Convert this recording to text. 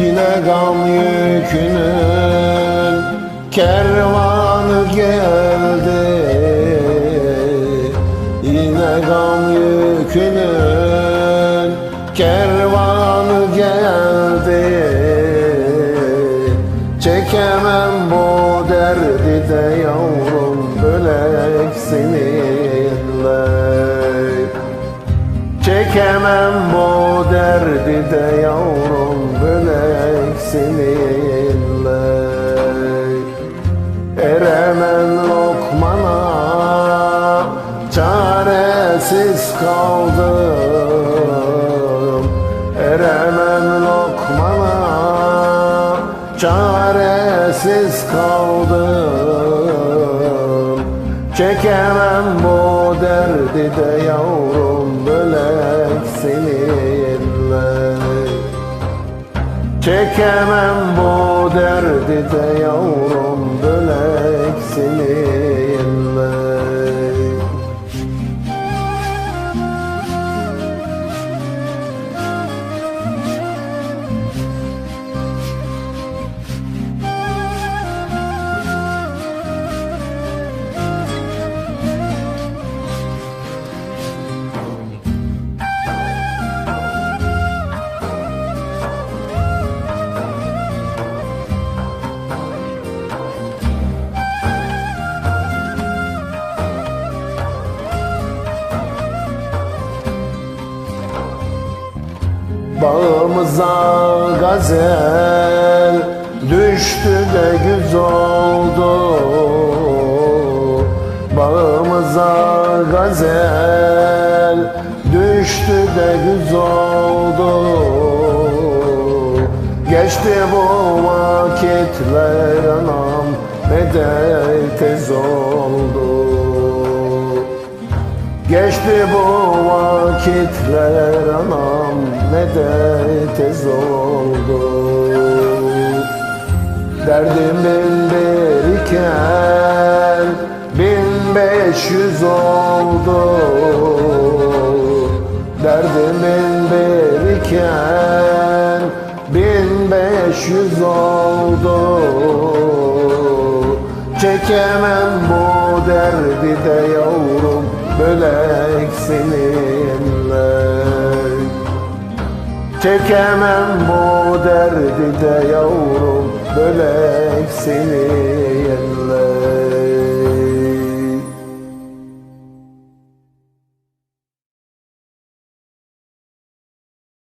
Yine gam yükünün kervanı geldi. Yine gam yükünün kervanı geldi. Çekemem bu derdi de yavrum bölek seninle. Çekemem bu derdi de yavrum bölek seninle Eremem lokmana çaresiz kaldım. Eremem lokmana çaresiz kaldım. Çekemem bu derdi de yavrum bölek seninle Çekemem bu derdi de yavrum bölek Bağımıza gazel düştü de güz oldu. Bağımıza gazel düştü de güz oldu. Geçti bu vakitler anam ne de tez oldu. Geçti bu vakitler anam ne de tez oldu. Derdim bin bir iken bin beş yüz oldu. Derdim bin bir iken bin beş yüz oldu. Çekemem bu derdi de yavrum bölek Çekemem bu derdi de yavrum bölek seninle